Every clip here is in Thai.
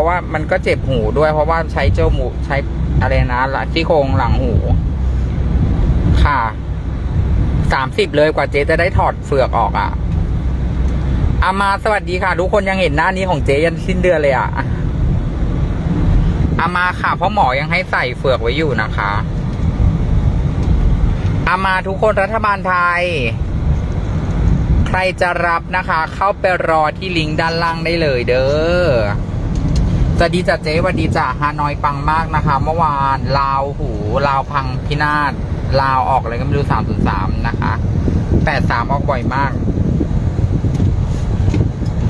ราะว่ามันก็เจ็บหูด้วย เพราะว่าใช้เจ้าหมูใช้อะไรนะหลัที่โครงหลังหู ค่ะสามสิบเลยกว่าเจ๊จะได้ถอดเฟือกออกอะ่ะอามาสวัสดีค่ะ ทุกคนยังเห็นหน้านี้ของเจ๊ยันสิ้นเดือนเลยอะ่ะอามาค่ะเพราะหมอยังให้ใส่เฟือกไว้อยู่นะคะอามาทุกคนรัฐบาลไทย ใครจะรับนะคะ เข้าไปรอที่ลิงก์ด้านล่างได้เลยเด้อ สวัสดีจ้ะเจ๊สวัสดีจ้ะฮานอยปังมากนะคะ เมื่อวานลาวหูลาวพังพินาศลาวออกอะไรก็ไม่รู้สามศูนย์สามนะคะแปดสามออกบ่อยมาก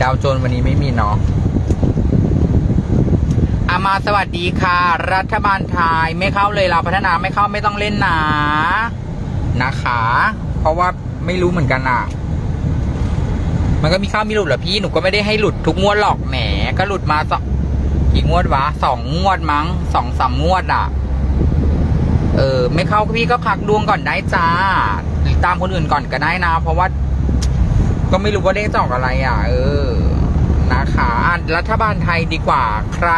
ดาวโจนวันนี้ไม่มีเนาะอามาสวัสดีค่ะ รัฐบาลไทยไม่เข้าเลยเราวพัฒนาไม่เข้าไม่ต้องเล่นหนะนะคะ เพราะว่าไม่รู้เหมือนกันอะ มันก็มีเข้ามีหลุดเหรอพี่หนูก็ไม่ได้ให้หลุดทุกงวดหรอกแหมก็หลุดมาสอง กี่งวดวะสองงวดมั้งสองสามงวดอะ เออ ไม่เข้าพี่ก็พักดวงก่อนได้จ้าหรือตามคนอื่นก่อนก็ได้นะ เพราะว่า ก็ไม่รู้ว่าเลขจะออกอะไรอะ เออ นะคะรัฐบาลไทยดีกว่าใคร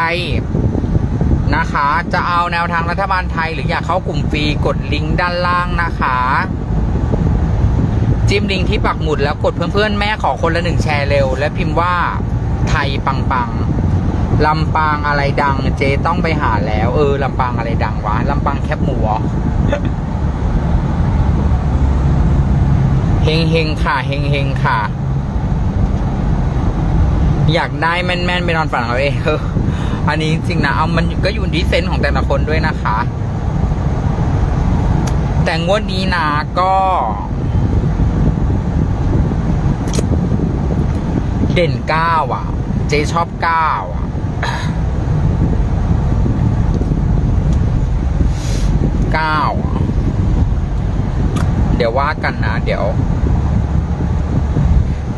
นะคะ จะเอาแนวทางรัฐบาลไทยหรืออยากเข้ากลุ่มฟรีกดลิงก์ด้านล่างนะคะ จิ้มลิงก์ที่ปักหมุดแล้วกดเพื่อนๆแม่ขอคนละหนึ่งแชร์เร็ว และพิมพ์ว่าไทยปังปัง ลำปางอะไรดัง เจต้องไปหาแล้ว เออลำปางอะไรดังวะลำปางแคบหมูเหรอเฮงเฮงค่ะเฮงเฮงค่ะ อยากได้แม่นๆไปนอนฝันเอาเองอออันนี้จริงนะเอามันก็อยู่ที่เซนส์ของแต่ละคนด้วยนะคะ แต่งวดนี้นะก็ เด่นเก้าอะ เจชอบเก้าอะ เก้าเดี๋ยวว่ากันนะ เดี๋ยว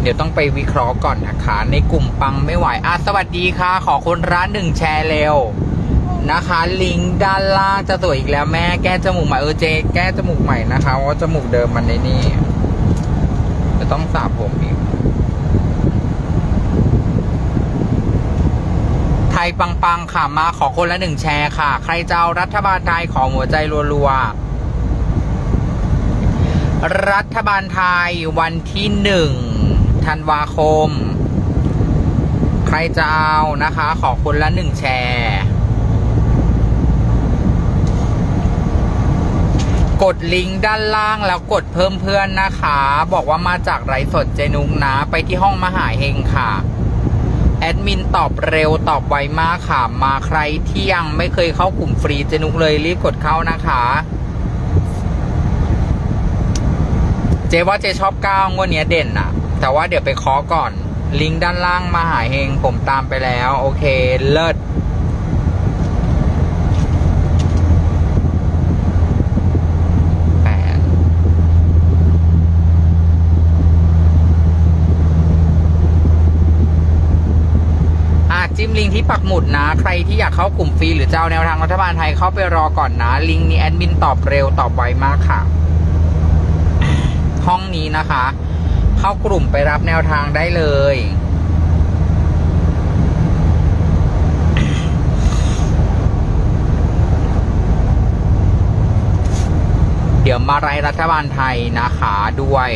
เดี๋ยวต้องไปวิเคราะห์ก่อนนะคะ ในกลุ่มปังไม่ไหวอะสวัสดีค่ะ ขอคนร้านหนึ่งแชร์เร็วนะคะ ลิงก์ด้านล่างจะสวยอีกแล้วแม่แก้จมูกใหม่เออเจ แก้จมูกใหม่นะคะเพราะว่าจมูกเดิมมันในนี่จะต้องสระผมอีก ไท ยปังๆ ค่ะ มาขอคนละหนึ่งแชร์ค่ะ ใครจะเอารัฐบาลไทยขอหัวใจรัวๆ รัฐบาลไทยวันที่หนึ่งธันวาคม ใครจะเอานะคะ ขอคนละหนึ่งแชร์กดลิงก์ด้านล่างแล้วกดเพิ่มเพื่อนนะคะ บอกว่ามาจากไรสดเจนุงนะ ไปที่ห้องมหาเฮงค่ะ แอดมินตอบเร็วตอบไวมากค่ะ มาใครที่ยังไม่เคยเข้ากลุ่มฟรีเจนุกเลยรีบกดเข้านะคะ เจว่าเจชอบก้าวงวดเนี้ยเด่นอะแต่ว่าเดี๋ยวไปเคาะก่อน ลิงก์ด้านล่างมาหาเฮงผมตามไปแล้ว โอเค เลิศแปด อะ จิ้มลิงก์ที่ปักหมุดนะ ใครที่อยากเข้ากลุ่มฟรีหรือจะเอาแนวทางรัฐบาลไทยเข้าไปรอก่อนนะ ลิงก์นี้แอดมินตอบเร็วตอบไวมากค่ะ ห้องนี้นะคะ เข้ากลุ่มไปรับแนวทางได้เลยเดี๋ยวมาไรายรัฐบาลไทยนะคะด้วย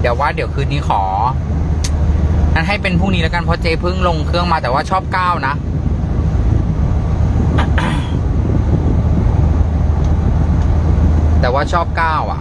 เดี๋ยวว่าเดี๋ยวคืนนี้ขอ นั้นให้เป็นพรุ่งนี้แล้วกันเพราะเจเพิ่งลงเครื่องมาแต่ว่าชอบก้าวนะแต่ว่าชอบก้าวอะ